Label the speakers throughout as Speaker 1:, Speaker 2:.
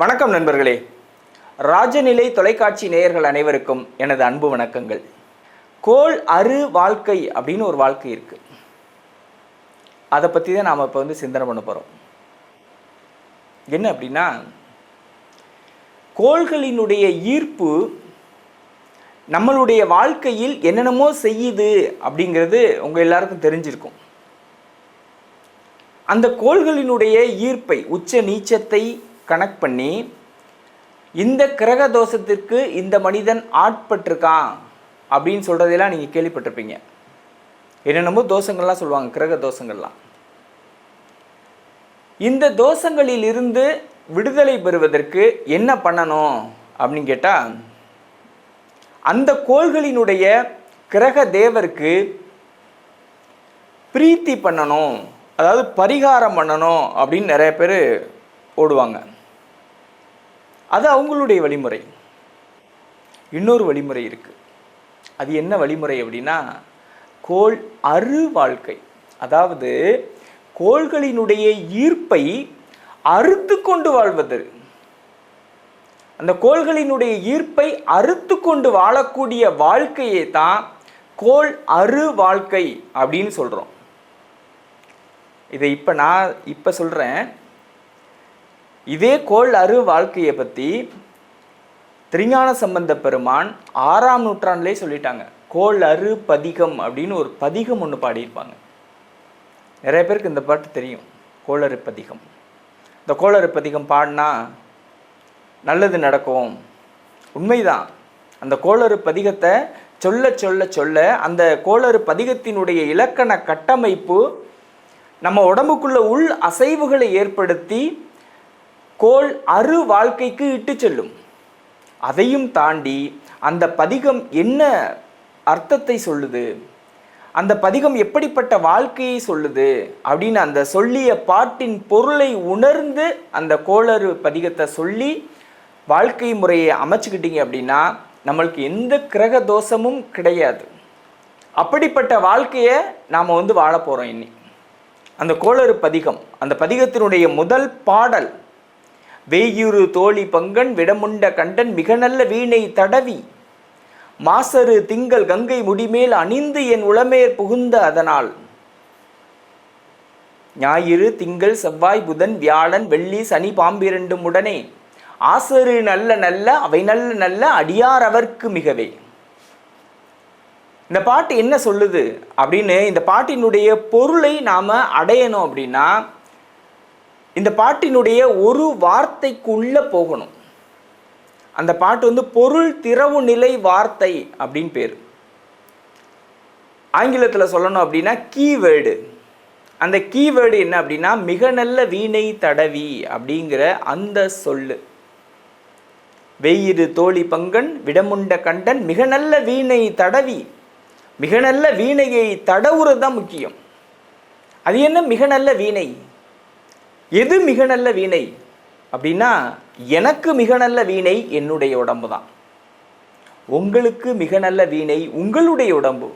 Speaker 1: வணக்கம் நண்பர்களே. ராஜநிலை தொலைக்காட்சி நேயர்கள் அனைவருக்கும் எனது அன்பு வணக்கங்கள். கோள் அரு வாழ்க்கை அப்படின்னு ஒரு வாழ்க்கை இருக்கு. அதை பற்றி தான் நாம் இப்போ வந்து சிந்தனை பண்ண போகிறோம் என்ன அப்படின்னா கோள்களினுடைய ஈர்ப்பு நம்மளுடைய வாழ்க்கையில் என்னென்னமோ செய்யுது அப்படிங்கிறது உங்கள் எல்லாருக்கும் தெரிஞ்சிருக்கும். அந்த கோள்களினுடைய ஈர்ப்பை உச்ச நீச்சத்தை கனெக்ட் பண்ணி இந்த கிரக தோஷத்திற்கு இந்த மனிதன் ஆட்பட்டிருக்கான் அப்படின்னு சொல்கிறதெல்லாம் நீங்கள் கேள்விப்பட்டிருப்பீங்க. என்னென்னமோ தோஷங்கள்லாம் சொல்லுவாங்க கிரக தோஷங்கள்லாம். இந்த தோஷங்களில் இருந்து விடுதலை பெறுவதற்கு என்ன பண்ணணும் அப்படின்னு கேட்டால் அந்த கோள்களினுடைய கிரக தேவருக்கு பிரீத்தி பண்ணணும் அதாவது பரிகாரம் பண்ணணும் அப்படின்னு நிறைய பேர் ஓடுவாங்க. அது அவங்களுடைய வழிமுறை. இன்னொரு வழிமுறை இருக்குது அது என்ன வழிமுறை அப்படின்னா கோள் அரு வாழ்க்கை. அதாவது கோள்களினுடைய ஈர்ப்பை அறுத்து கொண்டு வாழ்வது. அந்த கோள்களினுடைய ஈர்ப்பை அறுத்து கொண்டு வாழக்கூடிய வாழ்க்கையை தான் கோள் அரு வாழ்க்கை அப்படின்னு சொல்கிறோம் இதை இப்போ நான் இப்போ சொல்கிறேன் இதே கோள் அரு வாழ்க்கையை பற்றி திருஞான சம்பந்த பெருமான் ஆறாம் நூற்றாண்டிலே சொல்லிட்டாங்க. கோள் அரு பதிகம் அப்படின்னு ஒரு பதிகம் ஒன்று பாடியிருப்பாங்க. நிறைய பேருக்கு இந்த பாட்டு தெரியும். கோளறு பதிகம். இந்த கோளறு பதிகம் பாடினா நல்லது நடக்கும். உண்மைதான். அந்த கோளறு பதிகத்தை சொல்ல சொல்ல சொல்ல அந்த கோளறு பதிகத்தினுடைய இலக்கண கட்டமைப்பு நம்ம உடம்புக்குள்ள உள் அசைவுகளை ஏற்படுத்தி கோள் அரு வாழ்க்கைக்கு இட்டு செல்லும். அதையும் தாண்டி அந்த பதிகம் என்ன அர்த்தத்தை சொல்லுது? அந்த பதிகம் எப்படிப்பட்ட வாழ்க்கையை சொல்லுது? அப்படின்னு அந்த சொல்லிய பாட்டின் பொருளை உணர்ந்து அந்த கோளறு பதிகத்தை சொல்லி வாழ்க்கை முறையை அமைச்சுக்கிட்டீங்க அப்படின்னா நம்மளுக்கு எந்த கிரக தோஷமும் கிடையாது. அப்படிப்பட்ட வாழ்க்கையை நாம் வந்து வாழ போகிறோம் இன்னி அந்த கோளறு பதிகம் அந்த பதிகத்தினுடைய முதல் பாடல் வெய்யுறு தோழி பங்கன் விடமுண்ட கண்டன் மிக நல்ல வீணை தடவி. மாசரு திங்கள் கங்கை முடிமேல் அணிந்து என் உளமேர் புகுந்த அதனால். ஞாயிறு திங்கள் செவ்வாய் புதன் வியாழன் வெள்ளி சனி பாம்பிரண்டும் உடனே. ஆசரு நல்ல நல்ல அவை நல்ல நல்ல அடியார் அவர்க்கு மிகவே. இந்த பாட்டு என்ன சொல்லுது? அப்படின்னு இந்த பாட்டினுடைய பொருளை நாம் அடையணும் அப்படின்னா இந்த பாட்டினுடைய ஒரு வார்த்தைக்குள்ளே போகணும். அந்த பாட்டு வந்து பொருள் திறவு நிலை வார்த்தை அப்படின்னு பேர். ஆங்கிலத்தில் சொல்லணும் அப்படின்னா கீவேர்டு அந்த கீவேர்டு என்ன அப்படின்னா மிக நல்ல வீணை தடவி அப்படிங்கிற அந்த சொல்லு. வெயிறு தோழி பங்கன் விடமுண்ட கண்டன் மிக நல்ல வீணை தடவி. மிக நல்ல வீணையை தடவுறது தான் முக்கியம். அது என்ன? மிக நல்ல வீணை. எது மிக நல்ல வீணை? அப்படின்னா எனக்கு மிக நல்ல வீணை என்னுடைய உடம்பு தான். உங்களுக்கு மிக நல்ல வீணை உங்களுடைய உடம்பு.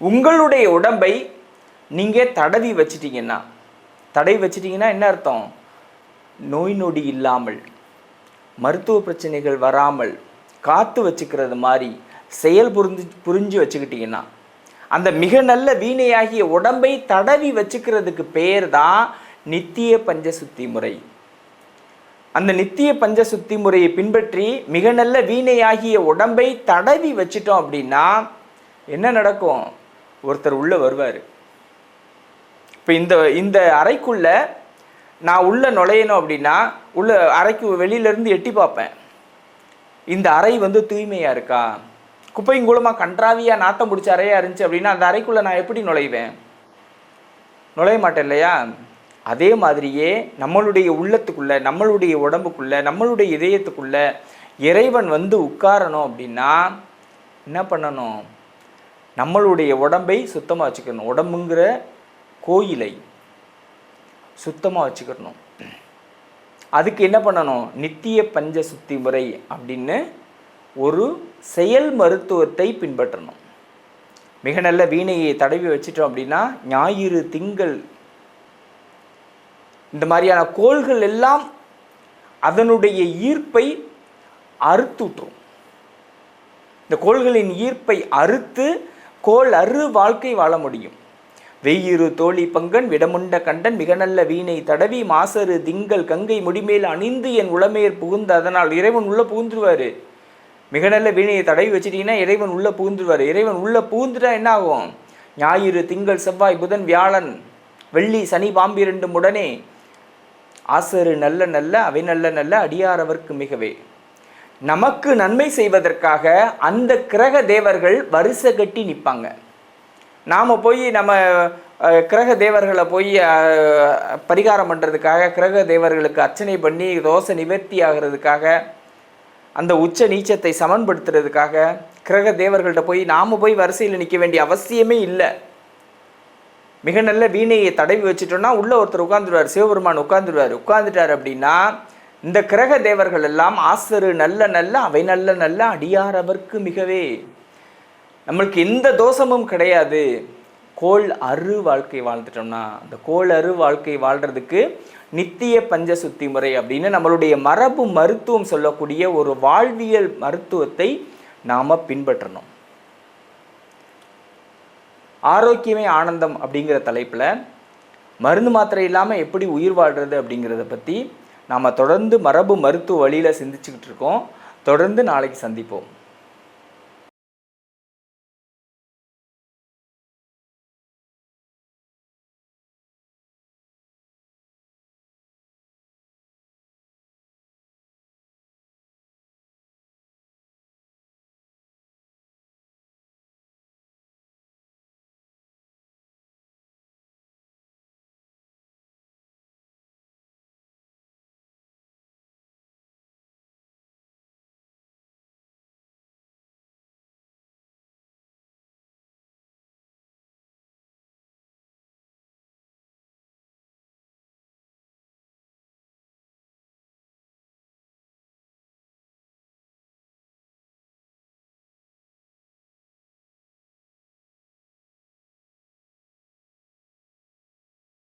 Speaker 1: உங்களுடைய உடம்பை நீங்கள் தடவி வச்சிட்டீங்கன்னா தடவி வச்சிட்டிங்கன்னா என்ன அர்த்தம்? நோய் நொடி இல்லாமல் மருத்துவ பிரச்சனைகள் வராமல் காத்து வச்சுக்கிறது மாதிரி செயல் புரிஞ்சு புரிஞ்சு வச்சுக்கிட்டிங்கன்னா அந்த மிக நல்ல வீணையாகிய உடம்பை தடவி வச்சுக்கிறதுக்கு பேர் தான் நித்திய பஞ்சசுத்தி முறை. அந்த நித்திய பஞ்சசுத்தி முறையை பின்பற்றி மிக நல்ல வீணையாகிய உடம்பை தடவி வச்சிட்டோம் அப்படின்னா என்ன நடக்கும்? ஒருத்தர் உள்ளே வருவார். இப்போ இந்த இந்த அறைக்குள்ள நான் உள்ளே நுழையணும் அப்படின்னா உள்ள அறைக்கு வெளியிலேருந்து எட்டி பார்ப்பேன். இந்த அறை வந்து தூய்மையாக இருக்கா? குப்பையும் கூலமாக கன்றாவியாக நாத்தம் பிடிச்ச அறையாக இருந்துச்சு அப்படின்னா அந்த அறைக்குள்ளே நான் எப்படி நுழைவேன்? நுழைய மாட்டேன் இல்லையா? அதே மாதிரியே நம்மளுடைய உள்ளத்துக்குள்ள நம்மளுடைய உடம்புக்குள்ள நம்மளுடைய இதயத்துக்குள்ள இறைவன் வந்து உட்காரணும் அப்படின்னா என்ன பண்ணணும்? நம்மளுடைய உடம்பை சுத்தமாக வச்சுக்கணும். உடம்புங்கிற கோயிலை சுத்தமாக வச்சுக்கணும். அதுக்கு என்ன பண்ணணும்? நித்திய பஞ்ச சுத்தி முறை அப்படின்னு ஒரு செயல் மருத்துவத்தை பின்பற்றணும். மிக நல்ல வீணையை தடவி வச்சிட்டோம் அப்படின்னா ஞாயிறு திங்கள் மாதிரியான கோள்கள் எல்லாம் அதனுடைய ஈர்ப்பை அறுத்துட்ரும் இந்த கோள்களின் ஈர்ப்பை அறுத்து கோள் அறு வாழ்க்கை வாழ முடியும். வெய்யிரு தோழி பங்கன் விடமுண்ட கண்டன் மிக நல்ல வீணை தடவி மாசரு திங்கள் கங்கை முடிமேல் அணிந்து என் உளமேர் புகுந்த அதனால் இறைவன் உள்ள புகுந்துருவாரு. மிக நல்ல வீணையை தடவி வச்சிட்டீங்கன்னா இறைவன் உள்ள புகுந்துருவார். இறைவன் உள்ள புகுந்துட்டா என்ன ஆகும் ஞாயிறு திங்கள் செவ்வாய் புதன் வியாழன் வெள்ளி சனி பாம்பிரண்டும் உடனே ஆசரு நல்ல நல்ல அவை நல்ல நல்ல அடியாரவர்க்கு மிகவே. நமக்கு நன்மை செய்வதற்காக அந்த கிரக தேவர்கள் வரிசை கட்டி நிற்பாங்க. நாம் போய் நம்ம கிரக தேவர்களை போய் பரிகாரம் பண்ணுறதுக்காக கிரக தேவர்களுக்கு அர்ச்சனை பண்ணி தோசை நிவர்த்தி ஆகிறதுக்காக அந்த உச்ச நீச்சத்தை சமன்படுத்துறதுக்காக கிரக தேவர்கள்ட்ட போய் நாம் போய் வரிசையில் நிற்க வேண்டிய அவசியமே இல்லை. மிக நல்ல வீணையை தடவி வச்சுட்டோன்னா உள்ள ஒருத்தர் உட்காந்துருவார் சிவபெருமான் உட்காந்துருவார் உட்காந்துட்டார் அப்படின்னா இந்த கிரக தேவர்கள் எல்லாம் ஆசரு நல்ல நல்ல அவை நல்ல நல்ல அடியாரவர்க்கு மிகவே. நம்மளுக்கு எந்த தோஷமும் கிடையாது. கோள் அரு வாழ்க்கை வாழ்ந்துட்டோம்னா அந்த கோள் அரு வாழ்க்கை வாழ்கிறதுக்கு நித்திய பஞ்ச சுத்தி முறை அப்படின்னு நம்மளுடைய மரபு மருத்துவம் சொல்லக்கூடிய ஒரு வாழ்வியல் மருத்துவத்தை நாம் பின்பற்றணும். ஆரோக்கியமே ஆனந்தம் அப்படிங்கிற தலைப்பில் மருந்து மாத்திரை இல்லாமல் எப்படி உயிர் வாழ்கிறது அப்படிங்கிறத பற்றி நாம் தொடர்ந்து மரபு மருத்துவ வழியில் சிந்திச்சுக்கிட்டு இருக்கோம். தொடர்ந்து நாளைக்கு சந்திப்போம்.